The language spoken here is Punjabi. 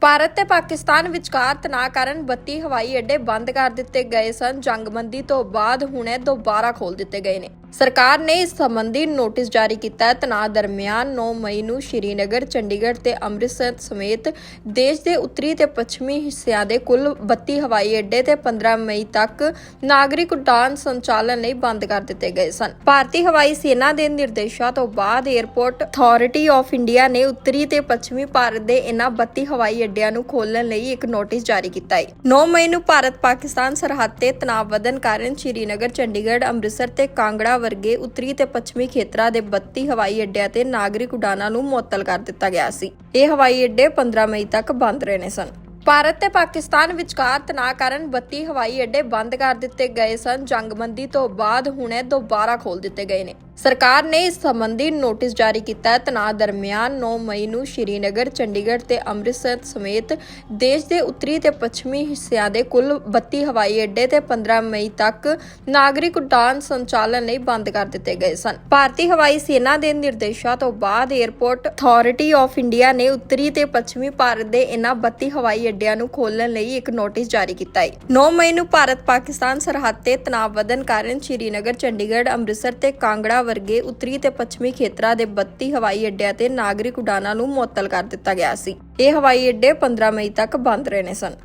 ਭਾਰਤ ਤੇ ਪਾਕਿਸਤਾਨ ਵਿਚਕਾਰ ਤਣਾਅ ਕਾਰਨ 32 ਹਵਾਈ ਅੱਡੇ ਬੰਦ ਕਰ ਦਿੱਤੇ ਗਏ ਸਨ। ਜੰਗਬੰਦੀ ਤੋਂ ਬਾਅਦ ਹੁਣ ਦੁਬਾਰਾ ਖੋਲ ਦਿੱਤੇ ਗਏ ਨੇ। ਸਰਕਾਰ ਨੇ ਇਸ ਸੰਬੰਧੀ ਨੋਟਿਸ ਜਾਰੀ ਕੀਤਾ ਹੈ। ਤਣਾਅ ਦਰਮਿਆਨ 9 ਮਈ ਨੂੰ ਸ਼੍ਰੀਨਗਰ, ਚੰਡੀਗੜ੍ਹ ਤੇ ਅੰਮ੍ਰਿਤਸਰ ਸਮੇਤ ਦੇਸ਼ ਦੇ ਉੱਤਰੀ ਤੇ ਪੱਛਮੀ ਹਿੱਸਿਆਂ ਦੇ ਕੁੱਲ 32 ਹਵਾਈ ਅੱਡੇ ਤੇ 15 ਮਈ ਤੱਕ ਨਾਗਰਿਕ ਉਡਾਨ ਸੰਚਾਲਨ ਲਈ ਬੰਦ ਕਰ ਦਿੱਤੇ ਗਏ ਸਨ। ਭਾਰਤੀ ਹਵਾਈ ਸੈਨਾ ਦੇ ਨਿਰਦੇਸ਼ਾਂ ਤੋਂ ਬਾਅਦ 에ਅਰਪੋਰਟ ਅਥਾਰਟੀ ਆਫ ਇੰਡੀਆ ਨੇ ਉੱਤਰੀ ਤੇ ਪੱਛਮੀ ਭਾਰਤ ਦੇ ਇਨ੍ਹਾਂ 32 ਹਵਾਈ ਅੱਡਿਆਂ ਨੂੰ ਖੋਲ੍ਹਣ ਲਈ ਇੱਕ ਨੋਟਿਸ ਜਾਰੀ ਕੀਤਾ ਹੈ। 9 ਮਈ ਨੂੰ ਭਾਰਤ ਪਾਕਿਸਤਾਨ ਸਰਹੱਦ ਤੇ ਤਣਾਅ ਵਧਣ ਕਾਰਨ ਸ਼੍ਰੀਨਗਰ, ਚੰਡੀਗੜ੍ਹ, ਅੰਮ੍ਰਿਤਸਰ ਤੇ ਕਾਂਗੜਾ ਵਰਗੇ ਉੱਤਰੀ ਤੇ ਪੱਛਮੀ ਖੇਤਰਾਂ ਦੇ 32 ਹਵਾਈ ਅੱਡਿਆਂ ਤੇ ਨਾਗਰਿਕ ਉਡਾਨਾਂ ਨੂੰ ਮੁਅੱਤਲ ਕਰ ਦਿੱਤਾ ਗਿਆ ਸੀ। ਇਹ ਹਵਾਈ ਅੱਡੇ 15 ਮਈ ਤੱਕ ਬੰਦ ਰਹਿਣੇ ਸਨ। ਭਾਰਤ ਤੇ ਪਾਕਿਸਤਾਨ ਵਿਚਕਾਰ ਤਣਾਅ ਕਾਰਨ 32 ਹਵਾਈ ਅੱਡੇ ਬੰਦ ਕਰ ਦਿੱਤੇ ਗਏ ਸਨ। ਜੰਗਬੰਦੀ ਤੋਂ ਬਾਅਦ ਹੁਣ ਇਹ ਦੁਬਾਰਾ ਖੋਲ ਦਿੱਤੇ ਗਏ ਨੇ। ਸਰਕਾਰ ਨੇ ਇਸ ਸੰਬੰਧੀ ਨੋਟਿਸ ਜਾਰੀ ਕੀਤਾ ਹੈ। ਤਣਾਅ ਦਰਮਿਆਨ 9 ਮਈ ਨੂੰ ਸ਼੍ਰੀਨਗਰ, ਚੰਡੀਗੜ੍ਹ ਤੇ ਅੰਮ੍ਰਿਤਸਰ ਸਮੇਤ ਦੇਸ਼ ਦੇ ਉੱਤਰੀ ਤੇ ਪੱਛਮੀ ਹਿੱਸਿਆਂ ਦੇ ਕੁੱਲ 32 ਹਵਾਈ ਅੱਡੇ ਤੇ 15 ਮਈ ਤੱਕ ਨਾਗਰਿਕ ਉਡਾਨ ਸੰਚਾਲਨ ਲਈ ਬੰਦ ਕਰ ਦਿੱਤੇ ਗਏ ਸਨ। ਭਾਰਤੀ ਹਵਾਈ ਸੈਨਾ ਦੇ ਨਿਰਦੇਸ਼ਾਂ ਤੋਂ ਬਾਅਦ 에ਅਰਪੋਰਟ ਅਥਾਰਟੀ ਆਫ ਇੰਡੀਆ ਨੇ ਉੱਤਰੀ ਤੇ ਪੱਛਮੀ ਭਾਰਤ ਦੇ ਇਨ੍ਹਾਂ 32 ਹਵਾਈ ਅੱਡਿਆਂ ਨੂੰ ਖੋਲ੍ਹਣ ਲਈ ਇੱਕ ਨੋਟਿਸ ਜਾਰੀ ਕੀਤਾ ਹੈ। 9 ਮਈ ਨੂੰ ਭਾਰਤ ਪਾਕਿਸਤਾਨ ਸਰਹੱਦ ਤੇ ਤਣਾਅ ਵਧਣ ਕਾਰਨ ਸ਼੍ਰੀਨਗਰ, ਚੰਡੀਗੜ੍ਹ, ਅੰਮ੍ਰਿਤਸਰ ਤੇ ਕਾਂਗੜਾ ਵਰਗੇ ਉੱਤਰੀ ਤੇ ਪੱਛਮੀ ਖੇਤਰਾਂ ਦੇ 32 ਹਵਾਈ ਅੱਡਿਆਂ ਤੇ ਨਾਗਰਿਕ ਉਡਾਨਾਂ ਨੂੰ ਮੁਅੱਤਲ ਕਰ ਦਿੱਤਾ ਗਿਆ ਸੀ। ਇਹ ਹਵਾਈ ਅੱਡੇ 15 ਮਈ ਤੱਕ ਬੰਦ ਰਹਿਣੇ ਸਨ।